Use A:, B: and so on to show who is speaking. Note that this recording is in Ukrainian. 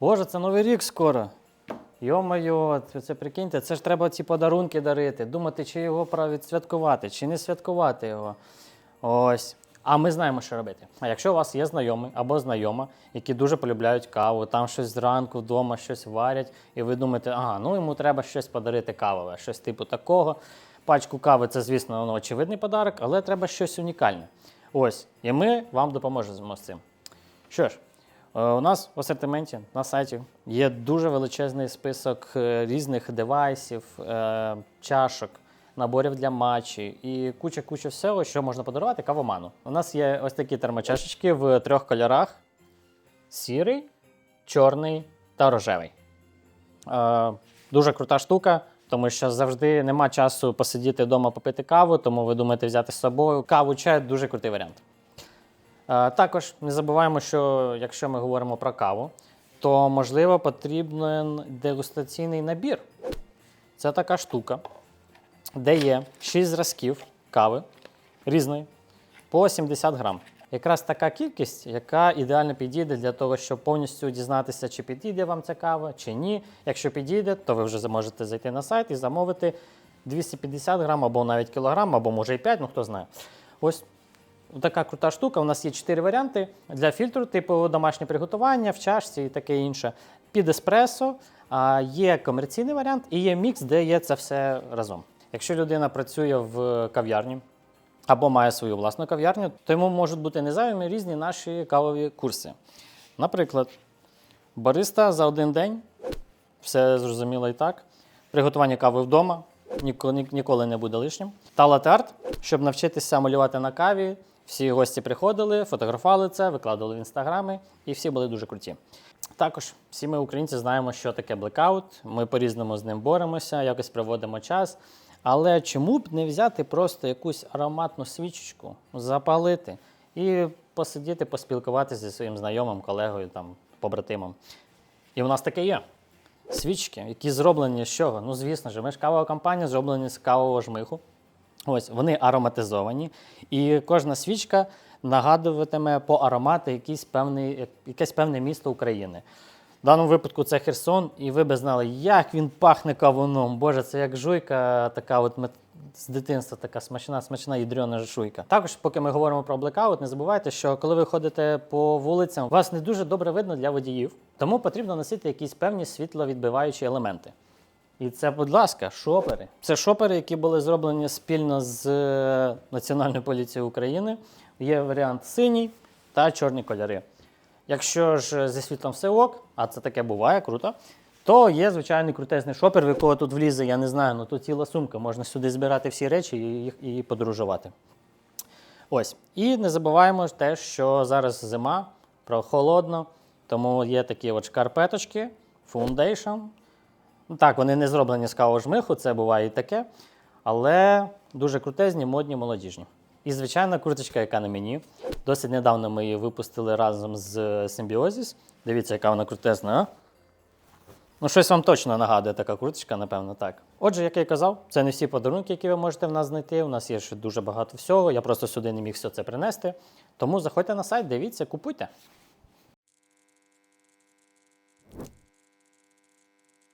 A: Боже, це новий рік скоро. Йо-моє, це, прикиньте, це ж треба ці подарунки дарити, думати, чи його пора відсвяткувати, чи не святкувати його. Ось. А ми знаємо, що робити. А якщо у вас є знайомий або знайома, які дуже полюбляють каву, там щось зранку вдома щось варять, і ви думаєте, ага, ну йому треба щось подарити кавове, щось типу такого. Пачку кави це, звісно, ну, очевидний подарок, але треба щось унікальне. Ось, і ми вам допоможемо з цим. Що ж, у нас в асортименті на сайті є дуже величезний список е, різних девайсів, е, чашок, наборів для матчі і куча-куча всього, що можна подарувати кавоману. У нас є ось такі термочашечки в трьох кольорах: сірий, чорний та рожевий. Е, дуже крута штука, тому що завжди нема часу посидіти вдома попити каву, тому ви думаєте взяти з собою каву, чай дуже крутий варіант. Е, Також не забуваємо, що якщо ми говоримо про каву, то можливо потрібен дегустаційний набір. Це така штука, де є 6 зразків кави різної по 70 грам. Якраз така кількість, яка ідеально підійде для того, щоб повністю дізнатися, чи підійде вам ця кава, чи ні. Якщо підійде, то ви вже зможете зайти на сайт і замовити 250 грам або навіть кілограм, або може і 5, ну хто знає. Ось така крута штука. У нас є 4 варіанти для фільтру, типу домашнє приготування, в чашці і таке інше. Під еспресо є комерційний варіант і є мікс, де є це все разом. Якщо людина працює в кав'ярні, або має свою власну кав'ярню, то йому можуть бути незайвими різні наші кавові курси. Наприклад, бариста за один день, все зрозуміло і так. Приготування кави вдома ніколи не буде лишнім. Та латте-арт, щоб навчитися малювати на каві. Всі гості приходили, фотографували це, викладали в інстаграми, і всі були дуже круті. Також всі ми, українці, знаємо, що таке блекаут. Ми по-різному з ним боремося, якось проводимо час. Але чому б не взяти просто якусь ароматну свічечку, запалити і посидіти, поспілкуватися зі своїм знайомим, колегою, там, побратимом. І у нас таке є. Свічки, які зроблені з чого? Ну, звісно ж, ми ж кавова компанія, зроблені з кавового жмиху. Ось вони ароматизовані, і кожна свічка нагадуватиме по аромату якийсь певний, якесь певне місто України. В даному випадку це Херсон, і ви б знали, як він пахне кавуном. Боже, це як жуйка, така от з дитинства така смачна, смачна ядрена жуйка. Також, поки ми говоримо про блекаут, не забувайте, що коли ви ходите по вулицям, вас не дуже добре видно для водіїв, тому потрібно носити якісь певні світловідбиваючі елементи. І це, будь ласка, шопери. Це шопери, які були зроблені спільно з е, Національною поліцією України. Є варіант синій та чорні кольори. Якщо ж зі світлом все ок, а це таке буває, круто, то є звичайний крутезний шопер, в якого тут влізе, я не знаю, ну тут ціла сумка, можна сюди збирати всі речі і, і подорожувати. Ось. І не забуваємо те, що зараз зима, прохолодно, тому є такі от шкарпеточки, фундейшн. Ну, так, вони не зроблені з кавого жмиху, це буває і таке, але дуже крутезні, модні, молодіжні. І звичайна курточка, яка на мені. Досить недавно ми її випустили разом з Symbiosis. Дивіться, яка вона крутезна, а? Ну, щось вам точно нагадує така курточка, напевно, так. Отже, як я й казав, це не всі подарунки, які ви можете в нас знайти. У нас є ще дуже багато всього. Я просто сюди не міг все це принести. Тому заходьте на сайт, дивіться, купуйте.